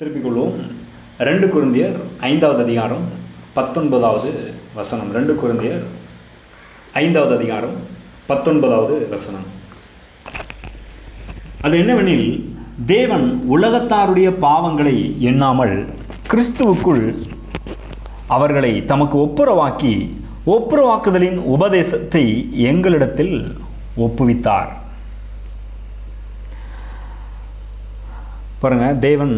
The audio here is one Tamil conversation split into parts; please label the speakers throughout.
Speaker 1: திருப்பிக் கொள்வோம் ரெண்டு குருந்தியர் ஐந்தாவது அதிகாரம் பத்தொன்பதாவது வசனம். ரெண்டு குருந்தியர் ஐந்தாவது அதிகாரம் பத்தொன்பதாவது வசனம். அது என்னவெனில் தேவன் உலகத்தாருடைய பாவங்களை எண்ணாமல் கிறிஸ்துவுக்குள் அவர்களை தமக்கு ஒப்புரவாக்கி ஒப்புரவாக்குதலின் உபதேசத்தை எங்களிடத்தில் ஒப்புவித்தார். பாருங்க தேவன்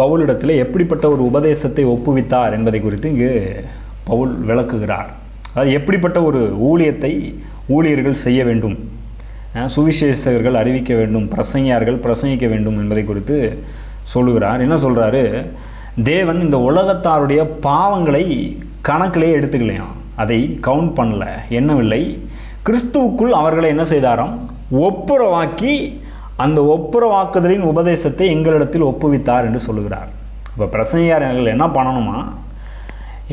Speaker 1: பவுலிடத்தில் எப்படிப்பட்ட ஒரு உபதேசத்தை ஒப்புவித்தார் என்பதை குறித்து இங்கு பவுல் விளக்குகிறார். அதாவது எப்படிப்பட்ட ஒரு ஊழியத்தை ஊழியர்கள் செய்ய வேண்டும் சுவிசேஷகர்கள் அறிவிக்க வேண்டும் பிரசங்கியார்கள் பிரசங்கிக்க வேண்டும் என்பதை குறித்து சொல்லுகிறார். என்ன சொல்கிறாரு தேவன் இந்த உலகத்தாருடைய பாவங்களை கணக்கிலே எடுத்துக்கலையாம் அதை கவுண்ட் பண்ணல என்னவில்லை கிறிஸ்துவுக்குள் அவர்களை என்ன செய்தாராம்? ஒப்புரவாக்கி அந்த ஒப்புரவாக்குதலின் உபதேசத்தை எங்களிடத்தில் ஒப்புவித்தார் என்று சொல்லுகிறார். இப்போ பிரசனையார் எங்கள் என்ன பண்ணணுமா?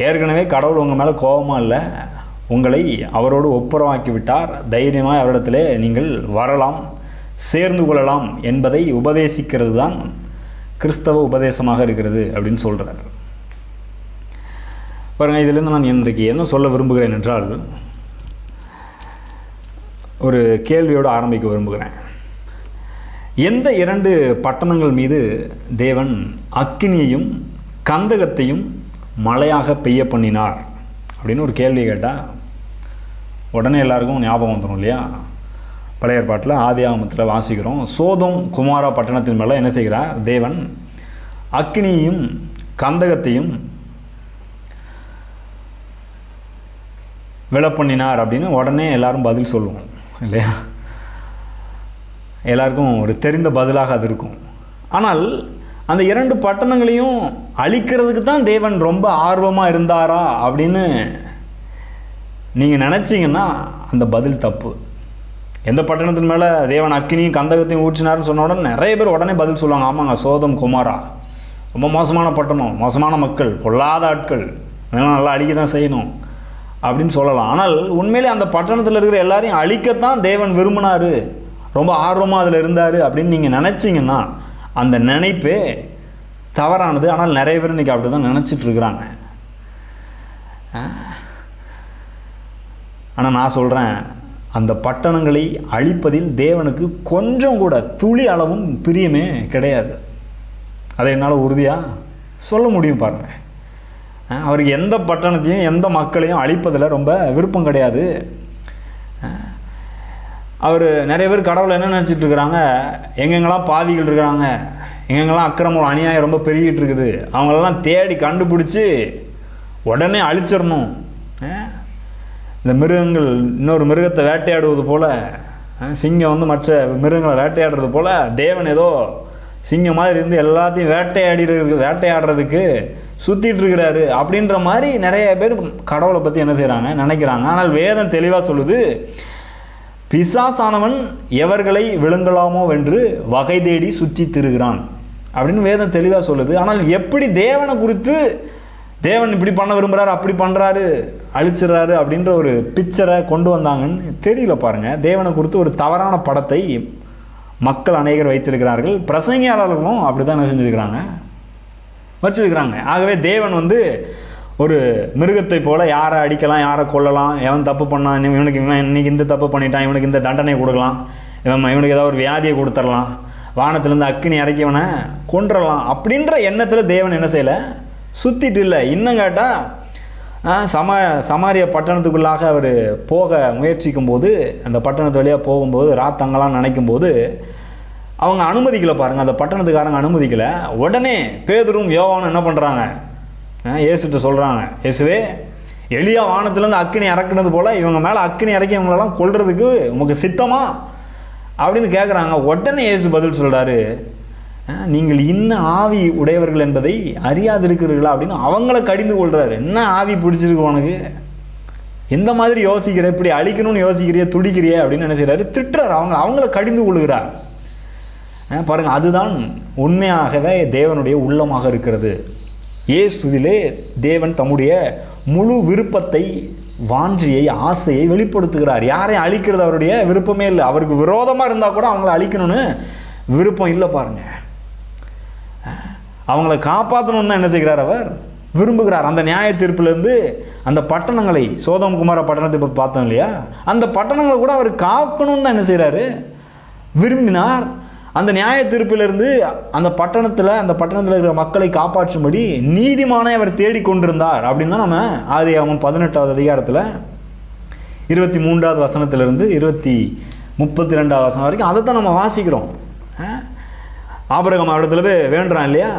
Speaker 1: ஏற்கனவே கடவுள் உங்கள் மேலே கோபமாக இல்லை. உங்களை அவரோடு ஒப்புரவாக்கி விட்டார். தைரியமாக அவரிடத்திலே நீங்கள் வரலாம் சேர்ந்து கொள்ளலாம் என்பதை உபதேசிக்கிறது தான் கிறிஸ்தவ உபதேசமாக இருக்கிறது அப்படின்னு சொல்கிறார் பாருங்கள் இதிலேருந்து நான் இன்றைக்கு என்ன சொல்ல விரும்புகிறேன் என்றால் ஒரு கேள்வியோடு ஆரம்பிக்க விரும்புகிறேன். எந்த இரண்டு பட்டணங்கள் மீது தேவன் அக்கினியையும் கந்தகத்தையும் மழையாக பெய்ய பண்ணினார்? அப்படின்னு ஒரு கேள்வி கேட்டால் உடனே எல்லாருக்கும் ஞாபகம் வந்துடும் இல்லையா? பழைய ஏற்பாட்டில் ஆதி ஆகமத்தில் வாசிக்கிறோம் சோதம் குமாரா பட்டணத்தின் மேலே என்ன செய்கிறார்? தேவன் அக்னியையும் கந்தகத்தையும் விளப்பண்ணினார் அப்படின்னு உடனே எல்லாரும் பதில் சொல்லுவோம் இல்லையா? எல்லாருக்கும் ஒரு தெரிந்த பதிலாக அது இருக்கும். ஆனால் அந்த இரண்டு பட்டணங்களையும் அழிக்கிறதுக்கு தான் தேவன் ரொம்ப ஆர்வமாக இருந்தாரா அப்படின்னு நீங்கள் நினச்சிங்கன்னா அந்த பதில் தப்பு. எந்த பட்டணத்தின் மேலே தேவன் அக்கினியும் கந்தகத்தையும் ஊற்றினார்னு சொன்ன உடனே நிறைய பேர் உடனே பதில் சொல்லுவாங்க ஆமாங்க சோதம் குமாரா. ரொம்ப மோசமான பட்டணம் மோசமான மக்கள் பொல்லாத ஆட்கள் இதெல்லாம் நல்லா அழிக்க தான் செய்யணும் அப்படின்னு சொல்லலாம். ஆனால் உண்மையிலே அந்த பட்டணத்தில் இருக்கிற எல்லாரையும் அழிக்கத்தான் தேவன் விரும்பினார். ரொம்ப ஆர்வமாக அதில் இருந்தார் அப்படின்னு நீங்கள் நினச்சிங்கன்னா அந்த நினைப்பே தவறானது. ஆனால் நிறைய பேர் இன்றைக்கி அப்படி தான் நினச்சிட்டு இருக்கிறாங்க. ஆனால் நான் சொல்கிறேன் அந்த பட்டணங்களை அழிப்பதில் தேவனுக்கு கொஞ்சம் கூட துளி அளவும் பிரியமே கிடையாது. அதை என்னால் உறுதியாக சொல்ல முடியும் பாருங்கள் அவருக்கு எந்த பட்டணத்தையும் எந்த மக்களையும் அழிப்பதில் ரொம்ப விருப்பம் கிடையாது. அவர் நிறைய பேர் கடவுளை என்ன நினச்சிட்டு இருக்கிறாங்க? எங்கெங்கெல்லாம் பாவிகள் இருக்கிறாங்க? எங்கெங்கெல்லாம் அக்கிரமம் அநியாயம் ரொம்ப பெருகிட்டு இருக்குது? அவங்களெல்லாம் தேடி கண்டுபிடிச்சி உடனே அழிச்சிடணும். இந்த மிருகங்கள் இன்னொரு மிருகத்தை வேட்டையாடுவது போல் சிங்கம் வந்து மற்ற மிருகங்களை வேட்டையாடுறது போல் தேவன் ஏதோ சிங்கம் மாதிரி இருந்து எல்லாத்தையும் வேட்டையாடிறது வேட்டையாடுறதுக்கு சுற்றிட்டு இருக்கிறாரு. அப்படின்ற மாதிரி நிறைய பேர் கடவுளை பற்றி என்ன செய்கிறாங்க நினைக்கிறாங்க. ஆனால் வேதம் தெளிவாக சொல்லுது பிசாசானவன் எவர்களை விழுங்கலாமோ என்று வகை தேடி சுற்றி திருகிறான். அப்படின்னு வேதம் தெளிவாக சொல்லுது. ஆனால் எப்படி தேவனை குறித்து தேவன் இப்படி பண்ண விரும்புகிறாரு அப்படி பண்ணுறாரு அழிச்சிடுறாரு அப்படின்ற ஒரு பிக்சரை கொண்டு வந்தாங்கன்னு தெரியல பாருங்கள் தேவனை குறித்து ஒரு தவறான படத்தை மக்கள் அநேகர் வைத்திருக்கிறார்கள். பிரசங்கியாளர்களும் அப்படி தான் என்ன செஞ்சுருக்கிறாங்க? வச்சிருக்கிறாங்க. ஆகவே தேவன் வந்து ஒரு மிருகத்தை போல் யாரை அடிக்கலாம் யாரை கொல்லலாம் எவன் தப்பு பண்ணான் இவனுக்கு இவன் இன்னைக்கு இந்த தப்பு பண்ணிட்டான் இவனுக்கு இந்த தண்டனை கொடுக்கலாம் இவன் இவனுக்கு ஏதாவது ஒரு வியாதியை கொடுத்துடலாம் வானத்திலேருந்து அக்கினி இறக்கியவனை கொன்றலாம் அப்படின்ற எண்ணத்தில் தேவன் என்ன செய்யலை? சுற்றிட்டு இல்லை. இன்னும் கேட்டால் சம சமாரிய பட்டணத்துக்குள்ளாக அவர் போக முயற்சிக்கும் போது அந்த பட்டணத்து வழியாக போகும்போது ராத்தங்களாம் நினைக்கும் போது அவங்க அனுமதிக்கலை பாருங்கள் அந்த பட்டணத்துக்காரங்க அனுமதிக்கலை. உடனே பேதரும் யோவானும் என்ன பண்ணுறாங்க ஏசுகிட்ட சொல்கிறாங்க இயேசுவே எளியா வானத்துலேருந்து அக்கினி இறக்குனது போல் இவங்க மேலே அக்கினி இறக்கி இவங்களெல்லாம் கொல்றதுக்கு உமக்கு சித்தமா? அப்படின்னு கேட்குறாங்க உடனே இயேசு பதில் சொல்கிறாரு நீங்கள் இன்ன ஆவி உடையவர்கள் என்பதை அறியாதிருக்கிறீர்களா? அப்படின்னு அவங்கள கடிந்து கொள்கிறாரு என்ன ஆவி பிடிச்சிருக்கு உனக்கு? எந்த மாதிரி யோசிக்கிற? இப்படி அழிக்கணும்னு யோசிக்கிறிய துடிக்கிறிய அப்படின்னு என்ன திட்டுறாரு. அவங்க அவங்கள கடிந்து கொள்கிறார் பாருங்கள் அதுதான் உண்மையாகவே தேவனுடைய உள்ளமாக இருக்கிறது. இயேசுவிலே தேவன் தம்முடைய முழு விருப்பத்தை வாஞ்சியை ஆசையை வெளிப்படுத்துகிறார். யாரையும் அழிக்கிறது அவருடைய விருப்பமே இல்லை. அவருக்கு விரோதமாக இருந்தால் கூட அவங்கள அழிக்கணும்னு விருப்பம் இல்லை பாருங்க. அவங்கள காப்பாற்றணும்னு தான் என்ன செய்கிறார் அவர்? விரும்புகிறார். அந்த நியாய தீர்ப்பிலேருந்து அந்த பட்டணங்களை சோதம் குமார பட்டணத்தை இப்போ பார்த்தோம் இல்லையா? அந்த பட்டணங்களை கூட அவர் காக்கணும்னு தான் என்ன செய்கிறாரு? விரும்பினார். அந்த நியாய தீர்ப்பிலிருந்து அந்த பட்டணத்தில் அந்த பட்டணத்தில் இருக்கிற மக்களை காப்பாற்றும்படி நீதிமானை அவர் தேடிக்கொண்டிருந்தார் அப்படின்னு தான் நம்ம ஆதி அவன் பதினெட்டாவது அதிகாரத்தில் இருபத்தி மூன்றாவது வசனத்திலிருந்து இருபத்தி முப்பத்தி ரெண்டாவது வசனம் வரைக்கும் அதை தான் நம்ம வாசிக்கிறோம். ஆபரகம் இடத்துல போய் வேண்டுறான் இல்லையா?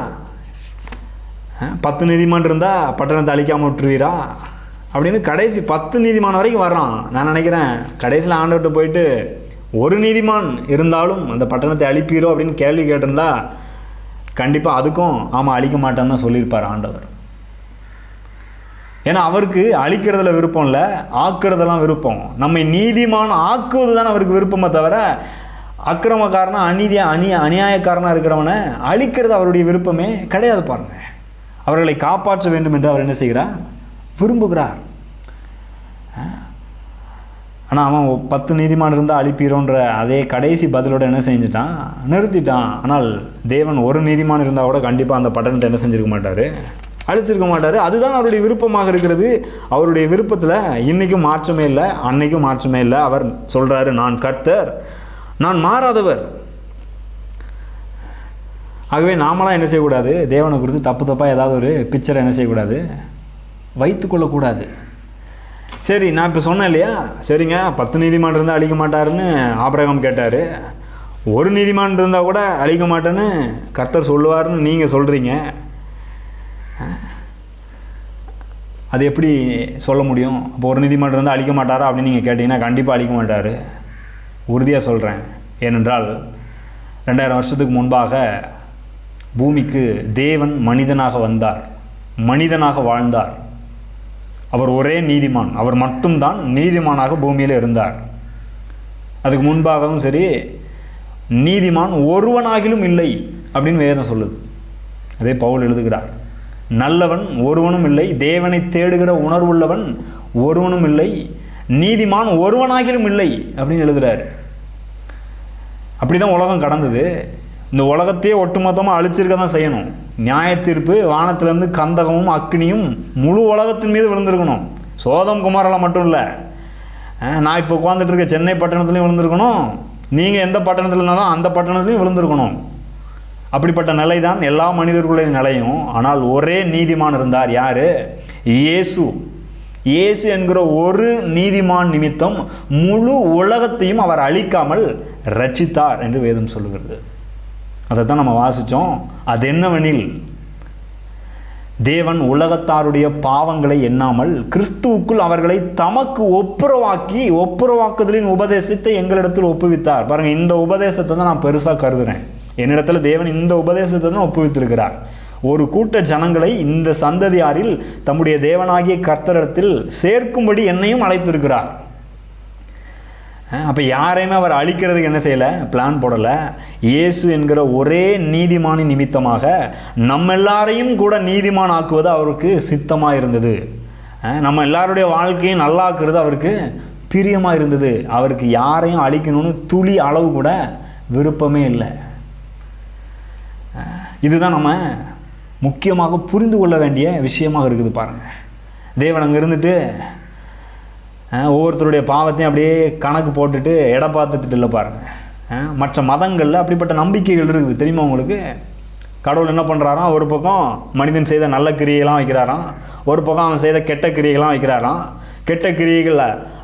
Speaker 1: பத்து நீதிமான் இருந்தால் பட்டணத்தை அழிக்காமல் விட்டுருவீரா? அப்படின்னு கடைசி பத்து நீதிமான வரைக்கும் வர்றான். நான் நினைக்கிறேன் கடைசியில் ஆண்டவர்கிட்ட போயிட்டு ஒரு நீதிமான் இருந்தாலும் அந்த பட்டணத்தை அழிப்பீரோ அப்படின்னு கேள்வி கேட்டிருந்தா கண்டிப்பாக அதுக்கும் ஆமாம் அழிக்க மாட்டேன்னு தான் சொல்லியிருப்பார் ஆண்டவர். ஏன்னா அவருக்கு அழிக்கிறதுல விருப்பம் இல்லை ஆக்குறதெல்லாம் விருப்பம். நம்மை நீதிமான் ஆக்குவது தான் அவருக்கு விருப்பமே தவிர அக்கிரமக்காரனாக அநீதியாக அநிய அநியாயக்காரனாக இருக்கிறவனை அழிக்கிறது அவருடைய விருப்பமே கிடையாது பாருங்கள் அவர்களை காப்பாற்ற வேண்டும் என்று அவர் என்ன செய்கிறார்? விரும்புகிறார். ஆனால் அவன் பத்து நீதிமான் இருந்தால் அழிப்பீரோன்ற அதே கடைசி பதிலோட என்ன செஞ்சுட்டான்? நிறுத்திட்டான். ஆனால் தேவன் ஒரு நீதிமான் இருந்தால் கூட கண்டிப்பாக அந்த பட்டணத்தை என்ன செஞ்சிருக்க மாட்டார். அழிச்சிருக்க மாட்டார். அதுதான் அவருடைய விருப்பமாக இருக்கிறது. அவருடைய விருப்பத்தில் இன்றைக்கும் மாற்றமே இல்லை அன்னைக்கும் மாற்றமே இல்லை. அவர் சொல்கிறாரு நான் கர்த்தர் நான் மாறாதவர். ஆகவே நாமளாம் என்ன செய்யக்கூடாது? தேவனை குறித்து தப்பு தப்பாக ஏதாவது ஒரு பிக்சரை என்ன செய்யக்கூடாது? வைத்துக்கொள்ளக்கூடாது சரி நான் இப்போ சொன்னேன் இல்லையா? சரிங்க பத்து நீதிமான் இருந்தால் அழிக்க மாட்டாருன்னு ஆபிரகம் கேட்டார். ஒரு நீதிமான் இருந்தால் கூட அழிக்க மாட்டேன்னு கர்த்தர் சொல்லுவாருன்னு நீங்கள் சொல்கிறீங்க அது எப்படி சொல்ல முடியும்? இப்போ ஒரு நீதிமன்றம் இருந்தால் அழிக்க மாட்டாரா அப்படின்னு நீங்கள் கேட்டிங்கன்னா கண்டிப்பாக அழிக்க மாட்டார். உறுதியாக சொல்கிறேன் ஏனென்றால் ரெண்டாயிரம் வருஷத்துக்கு முன்பாக பூமிக்கு தேவன் மனிதனாக வந்தார். மனிதனாக வாழ்ந்தார். அவர் ஒரே நீதிமான். அவர் மட்டும்தான் நீதிமானாக பூமியில் இருந்தார். அதுக்கு முன்பாகவும் சரி நீதிமான் ஒருவனாகிலும் இல்லை அப்படின்னு வேதம் சொல்லுது. அதே பவுல் எழுதுகிறார். நல்லவன் ஒருவனும் இல்லை தேவனை தேடுகிற உணர்வுள்ளவன் ஒருவனும் இல்லை நீதிமான் ஒருவனாகிலும் இல்லை அப்படின்னு எழுதுறாரு. அப்படிதான் உலகம் கடந்தது. இந்த உலகத்தையே ஒட்டுமொத்தமாக அழிச்சிருக்க தான் செய்யணும். நியாய தீர்ப்பு வானத்திலேருந்து கந்தகமும் அக்னியும் முழு உலகத்தின் மீது விழுந்திருக்கணும். சோதம் குமாரில் மட்டும் இல்லை நான் இப்போ உட்காந்துட்டு இருக்க சென்னை பட்டணத்துலையும் விழுந்திருக்கணும். நீங்கள் எந்த பட்டணத்தில் இருந்தாலும் அந்த பட்டணத்துலையும் விழுந்திருக்கணும். அப்படிப்பட்ட நிலை தான் எல்லா மனிதர்களுடைய நிலையும். ஆனால் ஒரே நீதிமான் இருந்தார் யார்? இயேசு. இயேசு என்கிற ஒரு நீதிமான் நிமித்தம் முழு உலகத்தையும் அவர் அழிக்காமல் ரட்சித்தார் என்று வேதம் சொல்லுகிறது. அதை தான் நம்ம வாசித்தோம் அது என்னவெனில் தேவன் உலகத்தாருடைய பாவங்களை எண்ணாமல் கிறிஸ்துவுக்குள் அவர்களை தமக்கு ஒப்புரவாக்கி ஒப்புரவாக்குதலின் உபதேசத்தை எங்களிடத்தில் ஒப்புவித்தார். பாருங்கள் இந்த உபதேசத்தை தான் நான் பெருசாக கருதுகிறேன் என்னிடத்தில் தேவன் இந்த உபதேசத்தை தான் ஒப்புவித்திருக்கிறார். ஒரு கூட்ட ஜனங்களை இந்த சந்ததியாரில் தம்முடைய தேவனாகிய கர்த்தரிடத்தில் சேர்க்கும்படி என்னையும் அழைத்திருக்கிறார். அப்போ யாரையுமே அவர் அழிக்கிறதுக்கு என்ன செய்யலை? பிளான் போடலை. இயேசு என்கிற ஒரே நீதிமானி நிமித்தமாக நம்ம எல்லாரையும் கூட நீதிமான் ஆக்குவது அவருக்கு சித்தமாக இருந்தது. நம்ம எல்லாருடைய வாழ்க்கையும் நல்லாக்குறது அவருக்கு பிரியமாக இருந்தது. அவருக்கு யாரையும் அழிக்கணும்னு துளி அளவு கூட விருப்பமே இல்லை. இதுதான் நம்ம முக்கியமாக புரிந்து கொள்ள வேண்டிய விஷயமாக இருக்குது பாருங்கள் தேவன் அங்கே இருந்துட்டு ஒவ்வொருத்தருடைய பாவத்தையும் அப்படியே கணக்கு போட்டுட்டு எடை பார்த்துட்டு இல்லை பாருங்கள் மற்ற மதங்களில் அப்படிப்பட்ட நம்பிக்கைகள் இருக்குது தெரியுமா உங்களுக்கு? கடவுள் என்ன பண்ணுறாராம் ஒரு பக்கம் மனிதன் செய்த நல்ல கிரியைகள்லாம் வைக்கிறாராம். ஒரு பக்கம் அவன் செய்த கெட்ட கிரியைகள்லாம் வைக்கிறாராம். கெட்ட கிரியைகள்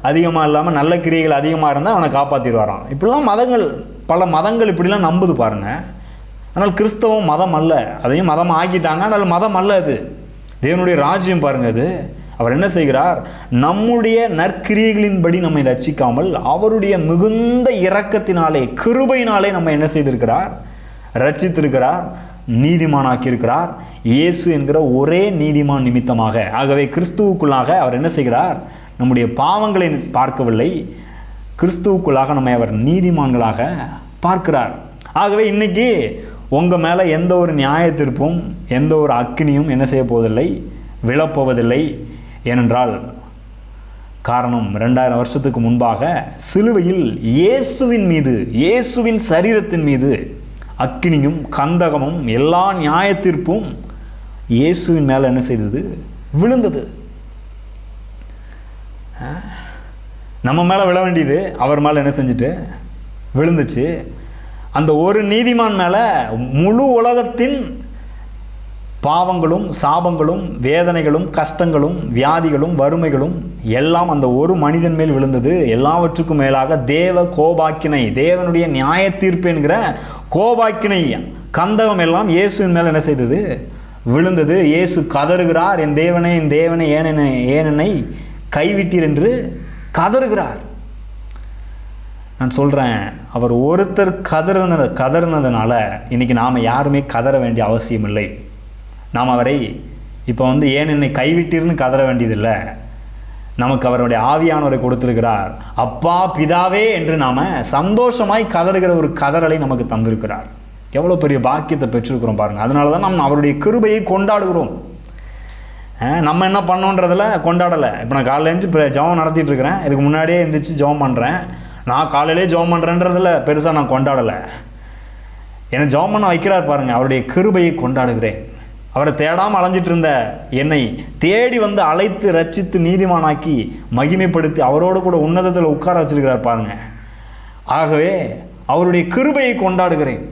Speaker 1: அதிகமாக இல்லாமல் நல்ல கிரியைகள் அதிகமாக இருந்தால் அவனை காப்பாற்றிடுவாராம் இப்படிலாம் மதங்கள் பல மதங்கள் இப்படிலாம் நம்புது பாருங்க. ஆனால் கிறிஸ்தவம் மதம் அல்ல. அதையும் மதம் ஆக்கிட்டாங்க ஆனால் மதம் அல்ல அது. தேவனுடைய ராஜ்யம் பாருங்கள் அது. அவர் என்ன செய்கிறார்? நம்முடைய நற்கிரியைகளின்படி நம்மை ரட்சிக்காமல் அவருடைய மிகுந்த இரக்கத்தினாலே கிருபையினாலே நம்ம என்ன செய்திருக்கிறார்? ரட்சித்திருக்கிறார் நீதிமானாக்கியிருக்கிறார். இயேசு என்கிற ஒரே நீதிமான் நிமித்தமாக ஆகவே கிறிஸ்துவுக்குள்ளாக அவர் என்ன செய்கிறார்? நம்முடைய பாவங்களை பார்க்கவில்லை. கிறிஸ்துவுக்குள்ளாக நம்மை அவர் நீதிமான்களாக பார்க்கிறார். ஆகவே இன்றைக்கி உங்கள் மேலே எந்த ஒரு நியாயத்திற்பும் எந்த ஒரு அக்கினியும் என்ன செய்ய போவதில்லை விழப்போவதில்லை. ஏனென்றால் காரணம் ரெண்டாயிரம் வருஷத்துக்கு முன்பாக சிலுவையில் இயேசுவின் மீது இயேசுவின் சரீரத்தின் மீது அக்கினியும் கந்தகமும் எல்லா நியாயத்தீர்ப்பும் இயேசுவின் மேலே என்ன செய்தது? விழுந்தது. நம்ம மேலே விழ வேண்டியது அவர் மேலே என்ன செஞ்சுட்டு? விழுந்துச்சு. அந்த ஒரு நீதிமான் மேலே முழு உலகத்தின் பாவங்களும் சாபங்களும் வேதனைகளும் கஷ்டங்களும் வியாதிகளும் வறுமைகளும் எல்லாம் அந்த ஒரு மனிதன் மேல் விழுந்தது. எல்லாவற்றுக்கும் மேலாக தேவ கோபாக்கினை தேவனுடைய நியாய தீர்ப்பு என்கிற கோபாக்கினை கந்தகம் எல்லாம் இயேசுவின் மேல் என்ன செய்தது? விழுந்தது. இயேசு கதறுகிறார். என் தேவனை என் தேவனை ஏனென ஏனெனை கைவிட்டீர் என்று கதறுகிறார். நான் சொல்கிறேன் அவர் ஒருத்தர் கதறின கதறினதுனால இன்னைக்கு நாம் யாருமே கதற வேண்டிய அவசியம் இல்லை. நாம் அவரை இப்போ வந்து ஏன் என்னை கைவிட்டீர்னு கதற வேண்டியதில்லை. நமக்கு அவருடைய ஆவியானவரை கொடுத்திருக்கிறார். அப்பா பிதாவே என்று நாம் சந்தோஷமாய் கதறுகிற ஒரு கதறலை நமக்கு தந்திருக்கிறார். எவ்வளோ பெரிய பாக்கியத்தை பெற்றிருக்கிறோம் பாருங்கள் அதனால தான் நம்ம அவருடைய கிருபையை கொண்டாடுகிறோம். நம்ம என்ன பண்ணோன்றதில் கொண்டாடலை. இப்போ நான் காலையிலேருந்து இப்போ ஜெபம் நடத்திட்டு இருக்கிறேன். இதுக்கு முன்னாடியே எழுந்திரிச்சு ஜெபம் பண்ணுறேன் நான் காலையிலே ஜெபம் பண்ணுறேன்றதில் பெருசாக நான் கொண்டாடலை. என்னை ஜெபம் பண்ண வைக்கிறார் பாருங்க. அவருடைய கிருபையை கொண்டாடுகிறேன். அவரை தேடாமல் அலைஞ்சிட்டு இருந்த என்னை தேடி வந்து அழைத்து ரச்சித்து நீதிமானாக்கி மகிமைப்படுத்தி அவரோடு கூட உன்னதத்தில் உட்கார வச்சிருக்கிறார் பாருங்க. ஆகவே அவருடைய கிருபையை கொண்டாடுகிறேன்.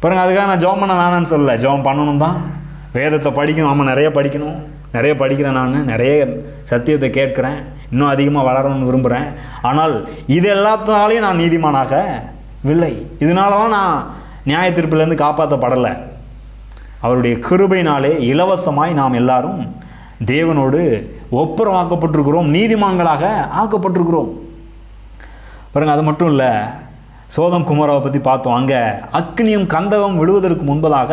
Speaker 1: பாருங்க அதுக்காக நான் ஜோம் பண்ண வேணாம்னு சொல்லல. ஜோம் பண்ணணும் தான். வேதத்தை படிக்கணும். ஆமாம் நிறைய படிக்கணும். நிறைய படிக்கிறேன் நான். நிறைய சத்தியத்தை கேட்குறேன். இன்னும் அதிகமாக வளரணும்னு விரும்புகிறேன் ஆனால் இது எல்லாத்தாலையும் நான் நீதிமானாக வில்லை. இதனால தான் நான் நியாய தீர்ப்பிலேருந்து காப்பாற்றப்படலை அவருடைய கிருபையினாலே இலவசமாய் நாம் எல்லாரும் தேவனோடு ஒப்புறம் ஆக்கப்பட்டிருக்கிறோம் நீதிமான்களாக ஆக்கப்பட்டிருக்கிறோம். பாருங்க அது மட்டும் இல்லை சோதம் குமாராவை பற்றி பார்த்தோம். அங்கே அக்னியும் கந்தகம் விழுவதற்கு முன்பதாக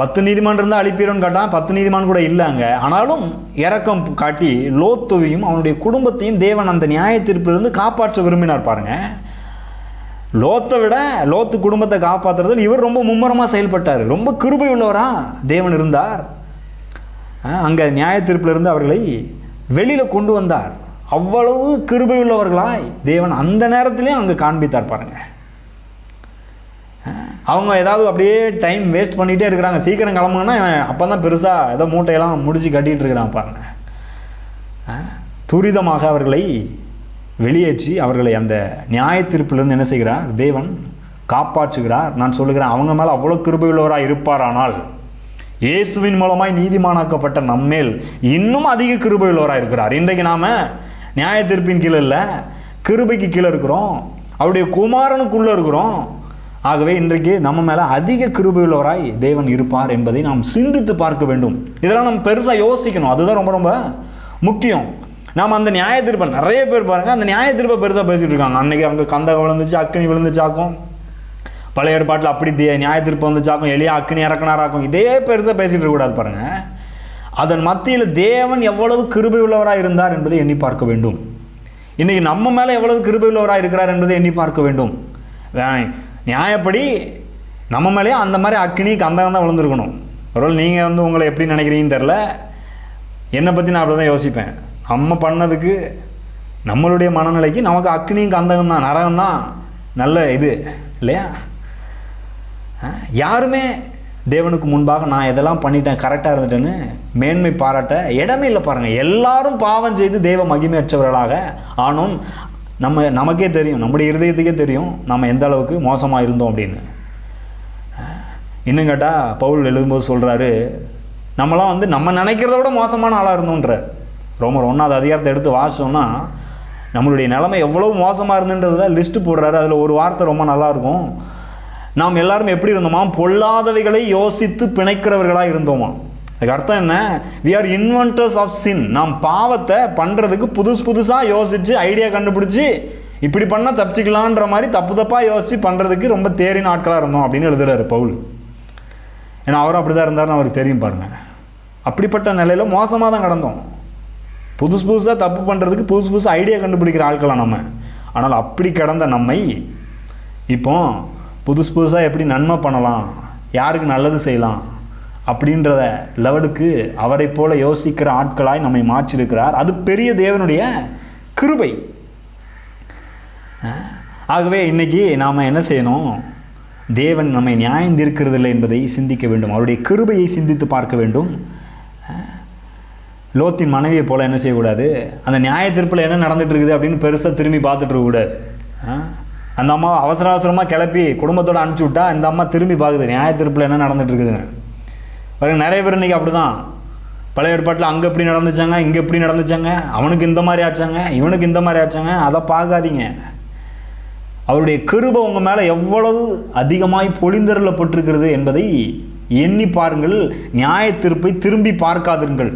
Speaker 1: பத்து நீதிமான் இருந்தால் அழிப்பீரோன்னு கேட்டால் பத்து நீதிமான் கூட இல்லை அங்கே. ஆனாலும் இறக்கம் காட்டி லோத்துவையும் அவனுடைய குடும்பத்தையும் தேவன் அந்த நியாயத்திற்பிலிருந்து காப்பாற்ற விரும்பினார் பாருங்கள் லோத்தை விட லோத்து குடும்பத்தை காப்பாற்றுறதில் இவர் ரொம்ப மும்முரமாக செயல்பட்டார். ரொம்ப கிருபை உள்ளவரா? தேவன் இருந்தார். அங்கே நியாய தீர்ப்பிலிருந்து அவர்களை வெளியில் கொண்டு வந்தார். அவ்வளவு கிருபை உள்ளவர்களாய் தேவன் அந்த நேரத்துலேயும் அங்கே காண்பித்தார் பாருங்கள் அவங்க ஏதாவது அப்படியே டைம் வேஸ்ட் பண்ணிகிட்டே இருக்கிறாங்க. சீக்கிரம் கிளம்புங்கன்னா அப்போ தான் பெருசாக ஏதோ மூட்டையெல்லாம் முடிச்சு கட்டிகிட்டு இருக்கிறான் பாருங்கள் துரிதமாக அவர்களை வெளியேற்றி அவர்களை அந்த நியாய தீர்ப்பிலிருந்து என்ன செய்கிறார்? தேவன் காப்பாற்றுகிறார். நான் சொல்லுகிறேன் அவங்க மேலே அவ்வளோ கிருபையுள்ளவராக இருப்பார் இருப்பாரானால் இயேசுவின் மூலமாய் நீதிமானாக்கப்பட்ட நம்மேல் இன்னும் அதிக கிருபையுள்ளவராக இருக்கிறார். இன்றைக்கு நாம் நியாய தீர்ப்பின் கீழே இல்லை கிருபைக்கு கீழே இருக்கிறோம். அவருடைய குமாரனுக்குள்ளே இருக்கிறோம். ஆகவே இன்றைக்கு நம்ம மேலே அதிக கிருபையுள்ளவராய் தேவன் இருப்பார் என்பதை நாம் சிந்தித்து பார்க்க வேண்டும். இதெல்லாம் நம்ம பெருசாக யோசிக்கணும். அதுதான் ரொம்ப ரொம்ப முக்கியம். நாம் அந்த நியாய தீர்ப்பை நிறைய பேர் பாருங்கள் அந்த நியாய தீர்ப்பை பெருசாக பேசிகிட்டு இருக்காங்க. அன்றைக்கி அங்கே கந்தகம் விழுந்துச்சு அக்கினி விழுந்துச்சாக்கும் பழைய ஏற்பாட்டில் அப்படி தே நியாய தீர்ப்பு வந்துச்சாக்கும் எளிய அக்னி இறக்குனாராக்கும். இதே பெருசாக பேசிகிட்டு இருக்கக்கூடாது பாருங்கள் அதன் மத்தியில் தேவன் எவ்வளவு கிருபை உள்ளவராக இருந்தார் என்பதை எண்ணி பார்க்க வேண்டும். இன்றைக்கி நம்ம மேலே எவ்வளவு கிருபை உள்ளவராக இருக்கிறார் என்பதை எண்ணி பார்க்க வேண்டும். நியாயப்படி நம்ம மேலேயே அந்த மாதிரி அக்னி கந்தகம் தான் விழுந்திருக்கணும். ஒருவேளை நீங்கள் வந்து உங்களை எப்படி நினைக்கிறீங்கன்னு தெரில என்னை பற்றி நான் அப்படி தான் யோசிப்பேன். நம்ம பண்ணதுக்கு நம்மளுடைய மனநிலைக்கு நமக்கு அக்னியும் கந்தகம் தான் நரகம் தான் நல்ல இது இல்லையா? யாருமே தேவனுக்கு முன்பாக நான் இதெல்லாம் பண்ணிட்டேன் கரெக்டாக இருந்துட்டேன்னு மேன்மை பாராட்ட இடமே இல்லை பாருங்கள் எல்லாரும் பாவம் செய்து தெய்வ மகிமையற்றவர்களாக ஆனும் நம்ம நமக்கே தெரியும் நம்முடைய இருதயத்துக்கே தெரியும் நம்ம எந்த அளவுக்கு மோசமாக இருந்தோம் அப்படின்னு. இன்னும் கேட்டால் பவுல் எழுதும்போது சொல்கிறாரு நம்மளாம் வந்து நம்ம நினைக்கிறத விட மோசமான ஆளாக இருந்தோன்றார் ரோமர் ஒன்றாவது அதிகாரத்தை எடுத்து வாசிச்சோம்னா நம்மளுடைய நிலைமை எவ்வளோ மோசமாக இருந்துன்றத லிஸ்ட்டு போடுறாரு. அதில் ஒரு வார்த்தை ரொம்ப நல்லாயிருக்கும். நாம் எல்லாரும் எப்படி இருந்தோமா? பொல்லாதவைகளை யோசித்து பிணைக்கிறவர்களாக இருந்தோமா? அதுக்கு அர்த்தம் என்ன? We are inventors of sin நாம் பாவத்தை பண்ணுறதுக்கு புதுசு புதுசாக யோசித்து ஐடியா கண்டுபிடிச்சி இப்படி பண்ணால் தப்பிச்சிக்கலான்ற மாதிரி தப்பு தப்பாக யோசித்து பண்ணுறதுக்கு ரொம்ப தேறின ஆட்களாக இருந்தோம் அப்படின்னு எழுதுறாரு பவுல். ஏன்னா அவரும் அப்படி தான் இருந்தாருன்னு அவருக்கு தெரியும் பாருங்கள் அப்படிப்பட்ட நிலையில் மோசமாக தான் கடந்தோம் புதுசு புதுசாக தப்பு பண்ணுறதுக்கு புதுசு புதுசாக ஐடியா கண்டுபிடிக்கிற ஆட்களாம் நம்ம? ஆனால் அப்படி கிடந்த நம்மை இப்போ புதுசு புதுசாக எப்படி நன்மை பண்ணலாம் யாருக்கு நல்லது செய்யலாம் அப்படின்றத லெவலுக்கு அவரை போல யோசிக்கிற ஆட்களாய் நம்மை மாற்றிருக்கிறார் அது பெரிய தேவனுடைய கிருபை. ஆகவே இன்றைக்கி நாம் என்ன செய்யணும்? தேவன் நம்மை நியாயந்திருக்கிறதில்லை என்பதை சிந்திக்க வேண்டும். அவருடைய கிருபையை சிந்தித்து பார்க்க வேண்டும். லோத்தின் மனைவியை போல் என்ன செய்யக்கூடாது? அந்த நியாய தீர்ப்பில் என்ன நடந்துட்டு இருக்குது அப்படின்னு பெருசாக திரும்பி பார்த்துட்டு இருக்கக்கூடாது. அந்த அம்மா அவசர அவசரமாக கிளப்பி குடும்பத்தோடு அனுப்பிச்சி விட்டா இந்த அம்மா திரும்பி பார்க்குது. நியாய தீர்ப்பில் என்ன நடந்துகிட்ருக்குதுங்க பாருங்க நிறைய பேர் இன்றைக்கி அப்படி தான் பழைய ஏற்பாட்டில் அங்கே இப்படி நடந்துச்சாங்க இங்கே இப்படி நடந்துச்சாங்க அவனுக்கு இந்த மாதிரி ஆச்சாங்க இவனுக்கு இந்த மாதிரி ஆச்சாங்க அதை பார்க்காதீங்க. அவருடைய கிருபை உங்கள் மேலே எவ்வளவு அதிகமாய் பொழிந்தருளப்பட்டிருக்கிறது என்பதை எண்ணி பாருங்கள். நியாய தீர்ப்பை திரும்பி பார்க்காதீர்கள்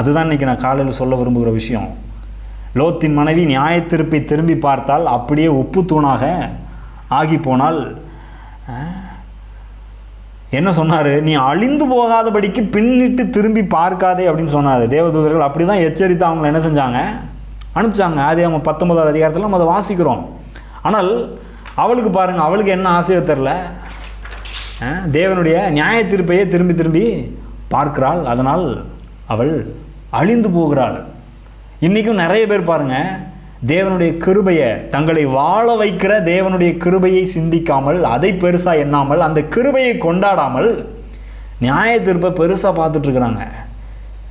Speaker 1: அதுதான் இன்னைக்கு நான் காலையில் சொல்ல விரும்புகிற விஷயம். லோத்தின் மனைவி நியாய திரும்பி பார்த்தால் அப்படியே உப்பு தூணாக ஆகி போனால் என்ன சொன்னார்? நீ அழிந்து போகாதபடிக்கு பின்னிட்டு திரும்பி பார்க்காதே அப்படின்னு சொன்னார். தேவதூதர்கள் அப்படி தான் எச்சரித்து அவங்கள என்ன செஞ்சாங்க? அனுப்பிச்சாங்க. அது அவங்க பத்தொன்பதாவது அதிகாரத்தில் நம்ம அதை வாசிக்கிறோம். ஆனால் அவளுக்கு பாருங்கள் அவளுக்கு என்ன ஆசையோ தெரில தேவனுடைய நியாய திருப்பையே திரும்பி திரும்பி பார்க்கிறாள். அதனால் அவள் அழிந்து போகிறாள். இன்றைக்கும் நிறைய பேர் பாருங்கள் தேவனுடைய கிருபையை தங்களை வாழ வைக்கிற தேவனுடைய கிருபையை சிந்திக்காமல் அதை பெருசாக எண்ணாமல் அந்த கிருபையை கொண்டாடாமல் நியாய தீர்ப்பை பெருசாக பார்த்துட்ருக்குறாங்க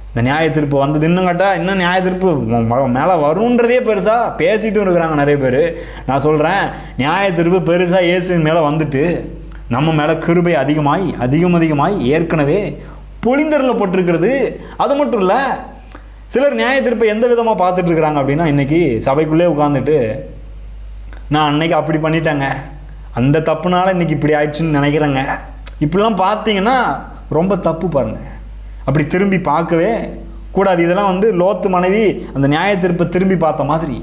Speaker 1: இந்த நியாய தீர்ப்பு வந்தது இன்னும் கேட்டால் இன்னும் நியாய தீர்ப்பு மேலே வருன்றதே பெருசாக பேசிட்டும் இருக்கிறாங்க நிறைய பேர். நான் சொல்கிறேன் நியாய தீர்ப்பு பெருசாக இயேசுவின் மேலே வந்துட்டு நம்ம மேலே கிருபை அதிகமாய் அதிகம் அதிகமாய் ஏற்கனவே பொழிந்தருளப்பட்டிருக்கிறது அது மட்டும் இல்லை சிலர் நியாய தீர்ப்பை எந்த விதமாக பார்த்துட்டு இருக்கிறாங்க அப்படின்னா இன்றைக்கி சபைக்குள்ளே உட்காந்துட்டு நான் அன்னைக்கு அப்படி பண்ணிட்டேங்க. அந்த தப்புனால இன்னைக்கு இப்படி ஆயிடுச்சுன்னு நினைக்கிறேங்க. இப்படிலாம் பார்த்தீங்கன்னா ரொம்ப தப்பு பாருங்கள் அப்படி திரும்பி பார்க்கவே கூடாது. இதெல்லாம் வந்து லோத்து மனைவி அந்த நியாய தீர்ப்பை திரும்பி பார்த்த மாதிரி.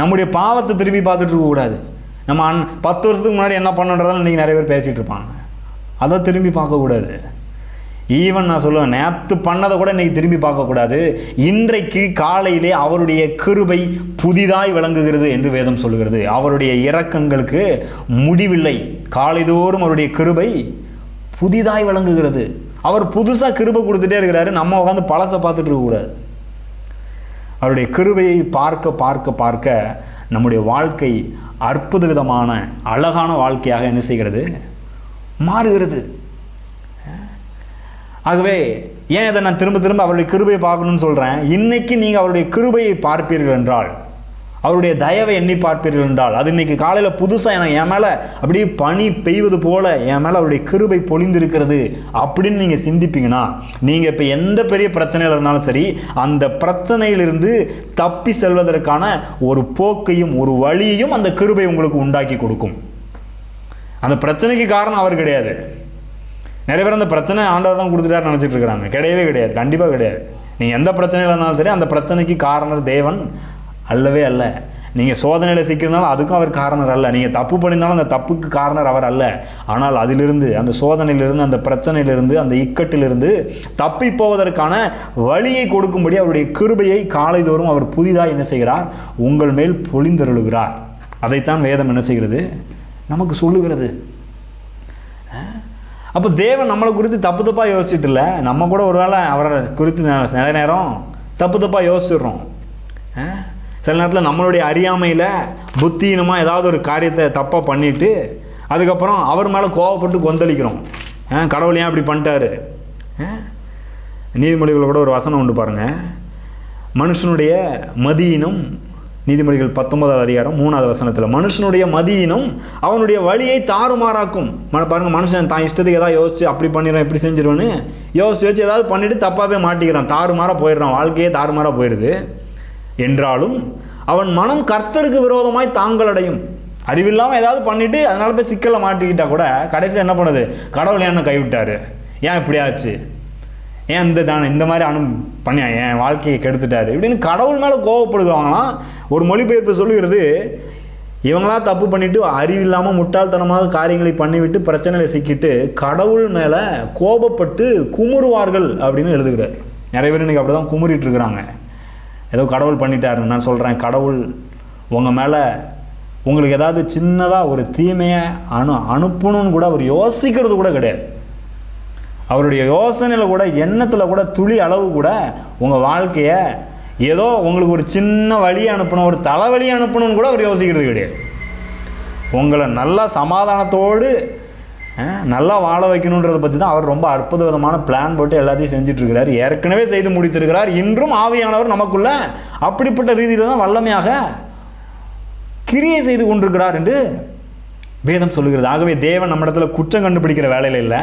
Speaker 1: நம்முடைய பாவத்தை திரும்பி பார்த்துட்டு இருக்கக்கூடாது நம்ம அன் பத்து வருஷத்துக்கு முன்னாடி என்ன பண்ணுறதால இன்றைக்கி நிறைய பேர் பேசிகிட்டு இருப்பாங்க. அதை திரும்பி பார்க்கக்கூடாது ஈவன் நான் சொல்லுவேன் நேற்று பண்ணதை கூட இன்னைக்கு திரும்பி பார்க்கக்கூடாது. இன்றைக்கு காலையிலே அவருடைய கிருபை புதிதாய் விளங்குகிறது என்று வேதம் சொல்லுகிறது. அவருடைய இரக்கங்களுக்கு முடிவில்லை. காலைதோறும் அவருடைய கிருபை புதிதாய் விளங்குகிறது. அவர் புதுசாக கிருபை கொடுத்துட்டே இருக்கிறாரு. நம்ம உட்காந்து பழசை பார்த்துட்டு இருக்கக்கூடாது அவருடைய கிருபையை பார்க்க பார்க்க பார்க்க நம்முடைய வாழ்க்கை அற்புத விதமான அழகான வாழ்க்கையாக என்ன செய்கிறது? மாறுகிறது. ஆகவே ஏன் இதை நான் திரும்ப திரும்ப அவருடைய கிருபையை பார்க்கணும்னு சொல்கிறேன் இன்னைக்கு நீங்கள் அவருடைய கிருபையை பார்ப்பீர்கள் என்றால் அவருடைய தயவை எண்ணி பார்ப்பீர்கள் என்றால் அது இன்னைக்கு காலையில் புதுசாக எனக்கு என் மேலே அப்படியே பனி பெய்வது போல என் மேலே அவருடைய கிருபை பொழிந்திருக்கிறது அப்படின்னு நீங்கள் சிந்திப்பீங்கன்னா நீங்கள் இப்போ எந்த பெரிய பிரச்சனையில் இருந்தாலும் சரி அந்த பிரச்சனையிலிருந்து தப்பி செல்வதற்கான ஒரு போக்கையும் ஒரு வழியையும் அந்த கிருபை உங்களுக்கு உண்டாக்கி கொடுக்கும். அந்த பிரச்சனைக்கு காரணம் அவர் கிடையாது. நிறைய பேர் அந்த பிரச்சனை ஆண்டவர் தான் கொடுத்துட்டாரு நினச்சிட்டு இருக்கிறாங்க. கிடையவே கிடையாது. கண்டிப்பாக கிடையாது. நீங்கள் எந்த பிரச்சனையில் இருந்தாலும் சரி அந்த பிரச்சனைக்கு காரணர் தேவன் அல்லவே அல்ல. நீங்கள் சோதனையில் சிக்கிறனாலும் அதுக்கும் அவர் காரணர் அல்ல. நீங்கள் தப்பு பண்ணியிருந்தாலும் அந்த தப்புக்கு காரணர் அவர் அல்ல. ஆனால் அதிலிருந்து அந்த சோதனையிலிருந்து அந்த பிரச்சனையிலிருந்து அந்த இக்கட்டிலிருந்து தப்பி போவதற்கான வழியை கொடுக்கும்படி அவருடைய கிருபையை காலைதோறும் அவர் புதிதாக என்ன செய்கிறார்? உங்கள் மேல் பொழிந்தருளுகிறார். அதைத்தான் வேதம் என்ன செய்கிறது? நமக்கு சொல்லுகிறது. அப்போ தேவன் நம்மளை குறித்து தப்பு தப்பாக யோசிச்சுட்டு இல்லை நம்ம கூட ஒரு வேளை அவரை குறித்து நிறைய நேரம் தப்பு தப்பாக யோசிச்சிடுறோம். ஆ? சில நேரத்தில் நம்மளுடைய அறியாமையில் புத்தீனமாக ஏதாவது ஒரு காரியத்தை தப்பாக பண்ணிவிட்டு அதுக்கப்புறம் அவர் மேலே கோவப்பட்டு கொந்தளிக்கிறோம். ஆ, கடவுள் ஏன் அப்படி பண்ணிட்டாரு? ஆ? கூட ஒரு வசனம் உண்டு பாருங்கள் மனுஷனுடைய மதியினம் நீதிமொழிகள் பத்தொன்பதாவது அதிகாரம் மூணாவது வசனத்தில் மனுஷனுடைய மதியினும் அவனுடைய வழியை தாறுமாறாக்கும். பாருங்கள் மனுஷன் தான் இஷ்டத்துக்கு ஏதாவது யோசிச்சு அப்படி பண்ணிடுறான் இப்படி செஞ்சிருவேன்னு யோசிச்சு வச்சு ஏதாவது பண்ணிட்டு தப்பாகவே மாட்டிக்கிறான். தாறுமாறாக போயிடுறான். வாழ்க்கையே தாறுமாறாக போயிடுது. என்றாலும் அவன் மனம் கர்த்தருக்கு விரோதமாய் தாங்கள் அடையும் அறிவில்லாமல் ஏதாவது பண்ணிவிட்டு அதனால போய் சிக்கலை மாட்டிக்கிட்டால் கூட கடைசியில் என்ன பண்ணுது? கடவுள் என்ன என்னை கைவிட்டாரு. ஏன் இப்படி ஆச்சு? ஏன் இந்த தானே இந்த மாதிரி அனு பண்ணியா என் வாழ்க்கையை கெடுத்துட்டாரு. இப்படின்னு கடவுள் மேலே கோவப்படுவாங்களாம் ஒரு மொழிபெயர்ப்பு சொல்லுகிறது இவங்களா தப்பு பண்ணிவிட்டு அறிவில்லாமல் முட்டாள்தனமாக காரியங்களை பண்ணிவிட்டு பிரச்சனையில் சிக்கிட்டு கடவுள் மேலே கோபப்பட்டு குமுறுவார்கள் அப்படின்னு எழுதுகிறார். நிறைய பேர் இன்றைக்கி அப்படி தான் குமுறிட்டுருக்குறாங்க ஏதோ கடவுள் பண்ணிட்டாரு நான் சொல்கிறேன் கடவுள் உங்கள் மேலே உங்களுக்கு ஏதாவது சின்னதாக ஒரு தீமையை அனு அனுப்பணும்னு கூட அவர் யோசிக்கிறது கூட கிடையாது. அவருடைய யோசனையில் கூட எண்ணத்தில் கூட துளி அளவு கூட உங்கள் வாழ்க்கையை ஏதோ உங்களுக்கு ஒரு சின்ன வழி அனுப்பணும் ஒரு தலைவலி அனுப்பணும்னு கூட அவர் யோசிக்கிறது கிடையாது. உங்களை நல்லா சமாதானத்தோடு நல்லா வாழ வைக்கணுன்றதை பற்றி தான் அவர் ரொம்ப அற்புத விதமான பிளான் போட்டு எல்லாத்தையும் செஞ்சிட்ருக்கிறார். ஏற்கனவே செய்து முடித்திருக்கிறார். இன்றும் ஆவியானவர் நமக்குள்ள அப்படிப்பட்ட ரீதியில் தான் வல்லமையாக கிரியை செய்து கொண்டிருக்கிறார் என்று வேதம் சொல்லுகிறது. ஆகவே தேவன் நம்மிடத்தில் குற்றம் கண்டுபிடிக்கிற வேலையில் இல்லை.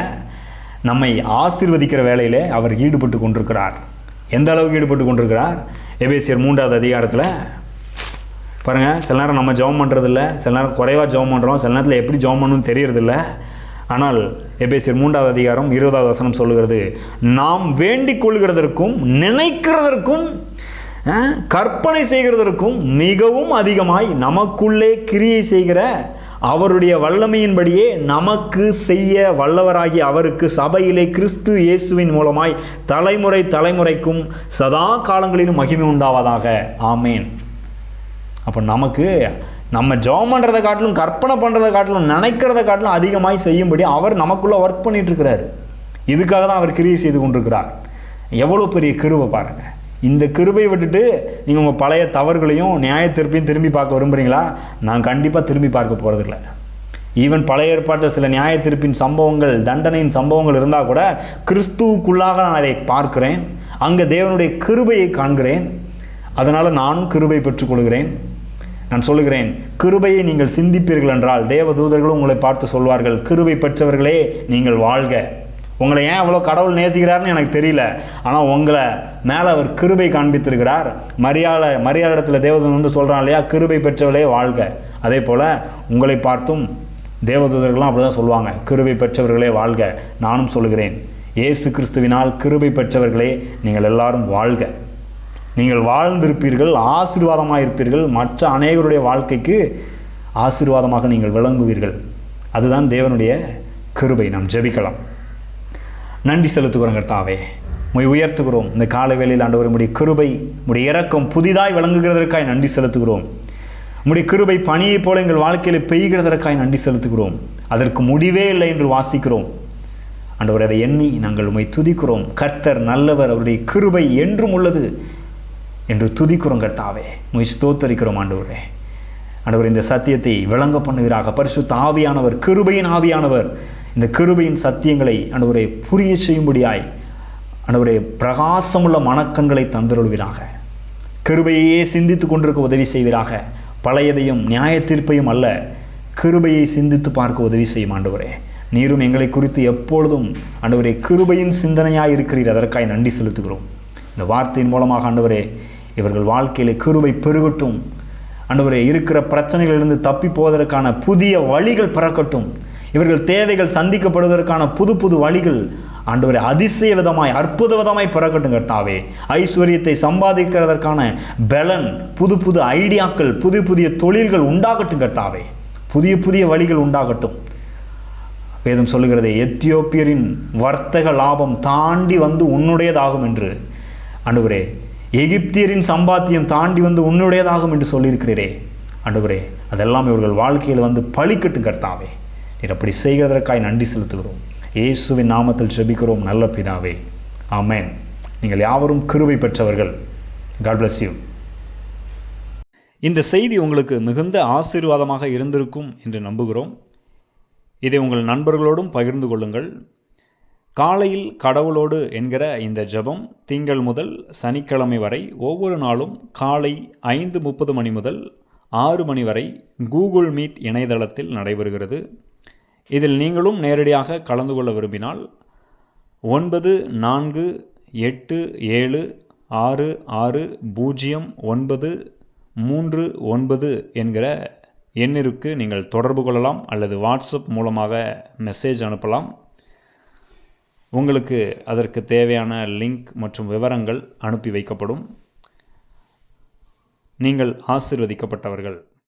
Speaker 1: நம்மை ஆசிர்வதிக்கிற வேலையில் அவர் ஈடுபட்டு கொண்டிருக்கிறார். எந்த அளவுக்கு ஈடுபட்டு கொண்டிருக்கிறார்? எபேசியர் மூன்றாவது அதிகாரத்தில் பாருங்கள் சில நேரம் நம்ம ஜெபம் பண்ணுறதில்ல சில நேரம் குறைவாக ஜெபம் பண்ணுறோம் சில நேரத்தில் எப்படி ஜெபம் பண்ணணும்னு தெரியறதில்ல. ஆனால் எபேசியர் மூன்றாவது அதிகாரம் இருபதாவது வசனம் சொல்லுகிறது நாம் வேண்டிக் கொள்கிறதற்கும் நினைக்கிறதற்கும் கற்பனை செய்கிறதற்கும் மிகவும் அதிகமாய் நமக்குள்ளே கிரியை செய்கிற அவருடைய வல்லமையின்படியே நமக்கு செய்ய வல்லவராகி அவருக்கு சபையிலே கிறிஸ்து இயேசுவின் மூலமாய் தலைமுறை தலைமுறைக்கும் சதா காலங்களிலும் மகிமை உண்டாவதாக. ஆமேன். அப்போ நமக்கு நம்ம ஜெபம் பண்ணுறதை காட்டிலும் கற்பனை பண்ணுறதை காட்டிலும் நினைக்கிறத காட்டிலும் அதிகமாய் செய்யும்படி அவர் நமக்குள்ளே ஒர்க் பண்ணிட்டு இருக்கிறாரு. இதுக்காக தான் அவர் கிரியை செய்து கொண்டிருக்கிறார். எவ்வளோ பெரிய கிருவை பாருங்கள் இந்த கிருபையை விட்டுட்டு நீங்கள் உங்கள் பழைய தவறுகளையும் நியாய திருப்பியும் திரும்பி பார்க்க விரும்புகிறீங்களா நான் கண்டிப்பாக திரும்பி பார்க்க போகிறதில்ல ஈவன் பழைய ஏற்பாட்டில் சில நியாய திருப்பின் சம்பவங்கள் தண்டனையின் சம்பவங்கள் இருந்தால் கூட கிறிஸ்துவுக்குள்ளாக நான் அதை பார்க்கிறேன். அங்கே தேவனுடைய கிருபையை காண்கிறேன். அதனால் நானும் கிருபை பெற்றுக்கொள்கிறேன். நான் சொல்லுகிறேன் கிருபையை நீங்கள் சிந்திப்பீர்கள் என்றால் தேவதூதர்களும் உங்களை பார்த்து சொல்வார்கள் கிருபை பெற்றவர்களே நீங்கள் வாழ்க. உங்களை ஏன் அவ்வளோ கடவுள் நேசிக்கிறார்னு எனக்கு தெரியல. ஆனால் உங்களை மேலே அவர் கிருபை காண்பித்திருக்கிறார். மரியாதை மரியாதை இடத்துல தேவதூதன் வந்து சொல்கிறான் இல்லையா? கிருபை பெற்றவர்களே வாழ்க. அதே போல் உங்களை பார்த்தும் தேவதூதர்கள்லாம் அப்படி தான் சொல்லுவாங்க. கிருபை பெற்றவர்களே வாழ்க. நானும் சொல்லுகிறேன். இயேசு கிறிஸ்துவினால் கிருபை பெற்றவர்களே நீங்கள் எல்லாரும் வாழ்க. நீங்கள் வாழ்ந்திருப்பீர்கள் ஆசீர்வாதமாக இருப்பீர்கள். மற்ற அநேகருடைய வாழ்க்கைக்கு ஆசீர்வாதமாக நீங்கள் விளங்குவீர்கள். அதுதான் தேவனுடைய கிருபை. நாம் ஜெபிக்கலாம். நன்றி செலுத்துகிறோம் கர்த்தாவே. உம்மை உயர்த்துகிறோம். இந்த கால வேளையில் ஆண்டவர் உம்முடைய கிருபை உடைய இறக்கம் புதிதாய் விளங்குகிறதற்காய் நன்றி செலுத்துகிறோம். உம்முடைய கிருபை பணியைப் போல எங்கள் வாழ்க்கையில் பெய்கிறதற்காய் நன்றி செலுத்துகிறோம். அதற்கு முடிவே இல்லை என்று வாசிக்கிறோம். ஆண்டவர் அதை எண்ணி நாங்கள் உம்மை துதிக்கிறோம். கர்த்தர் நல்லவர் அவருடைய கிருபை என்றும் உள்ளது என்று துதிக்கிறோம் கர்த்தாவே. உம்மை ஸ்தோத்தரிக்கிறோம் ஆண்டவரே. ஆண்டவர் இந்த சத்தியத்தை விளங்க பண்ணுகிறாக பரிசுத்த ஆவியானவர் கிருபையின் ஆவியானவர் இந்த கிருபையின் சத்தியங்களை ஆண்டவரை புரிய செய்யும்படியாய் ஆண்டவரே பிரகாசமுள்ள மணக்கண்களை தந்துருள்வீராக. கிருபையே சிந்தித்து கொண்டிருக்க உதவி செய்வீராக. பழையதையும் நியாய தீர்ப்பையும் அல்ல கிருபையை சிந்தித்து பார்க்க உதவி செய்யும் ஆண்டவரே. நீரும் எங்களை குறித்து எப்பொழுதும் ஆண்டவரே கிருபையின் சிந்தனையாக இருக்கிறீர் அதற்காய் நன்றி செலுத்துகிறோம். இந்த வார்த்தையின் மூலமாக ஆண்டவரே இவர்கள் வாழ்க்கையிலே கிருபை பெருகட்டும். ஆண்டவரே இருக்கிற பிரச்சனைகளிலிருந்து தப்பி போவதற்கான புதிய வழிகள் பிறக்கட்டும். இவர்கள் தேவைகள் சந்திக்கப்படுவதற்கான புது புது வழிகள் ஆண்டவரை அதிசய விதமாய் அற்புத விதமாய் பிறக்கட்டும் கர்த்தாவே. ஐஸ்வர்யத்தை சம்பாதிக்கிறதற்கான பலன் புது புது ஐடியாக்கள் புதிய புதிய தொழில்கள் உண்டாகட்டும் கர்த்தாவே. புதிய புதிய வழிகள் உண்டாகட்டும். வேதம் சொல்லுகிறது எத்தியோப்பியரின் வர்த்தக லாபம் தாண்டி வந்து உன்னுடையதாகும் என்று. அன்றுவரே எகிப்தியரின் சம்பாத்தியம் தாண்டி வந்து உன்னுடையதாகும் என்று சொல்லியிருக்கிறீரே. ஆண்டவரே அதெல்லாம் இவர்கள் வாழ்க்கையில் வந்து பழிக்கட்டும் கர்த்தாவே. நீர் அப்படி செய்கிறதற்காய் நன்றி செலுத்துகிறோம். இயேசுவின் நாமத்தில் செபிக்கிறோம் நல்ல பிதாவே. ஆமென். நீங்கள் யாவரும் கிருவை பெற்றவர்கள். காட் பிளஸ் யூ இந்த செய்தி உங்களுக்கு மிகுந்த ஆசீர்வாதமாக இருந்திருக்கும் என்று நம்புகிறோம். இதை உங்கள் நண்பர்களோடும் பகிர்ந்து கொள்ளுங்கள். காலையில் கடவுளோடு என்கிற இந்த ஜெபம் திங்கள் முதல் சனிக்கிழமை வரை ஒவ்வொரு நாளும் காலை ஐந்து முப்பது மணி முதல் ஆறு மணி வரை கூகுள் மீட் இணையதளத்தில் நடைபெறுகிறது. இதில் நீங்களும் நேரடியாக கலந்து கொள்ள விரும்பினால் ஒன்பது நான்கு எட்டு ஏழு ஆறு ஆறு பூஜ்ஜியம் ஒன்பது மூன்று ஒன்பது என்கிற எண்ணிற்கு நீங்கள் தொடர்பு கொள்ளலாம் அல்லது வாட்ஸ்அப் மூலமாக மெசேஜ் அனுப்பலாம். உங்களுக்கு அதற்கு தேவையான லிங்க் மற்றும் விவரங்கள் அனுப்பி வைக்கப்படும். நீங்கள் ஆசிர்வதிக்கப்பட்டவர்கள்.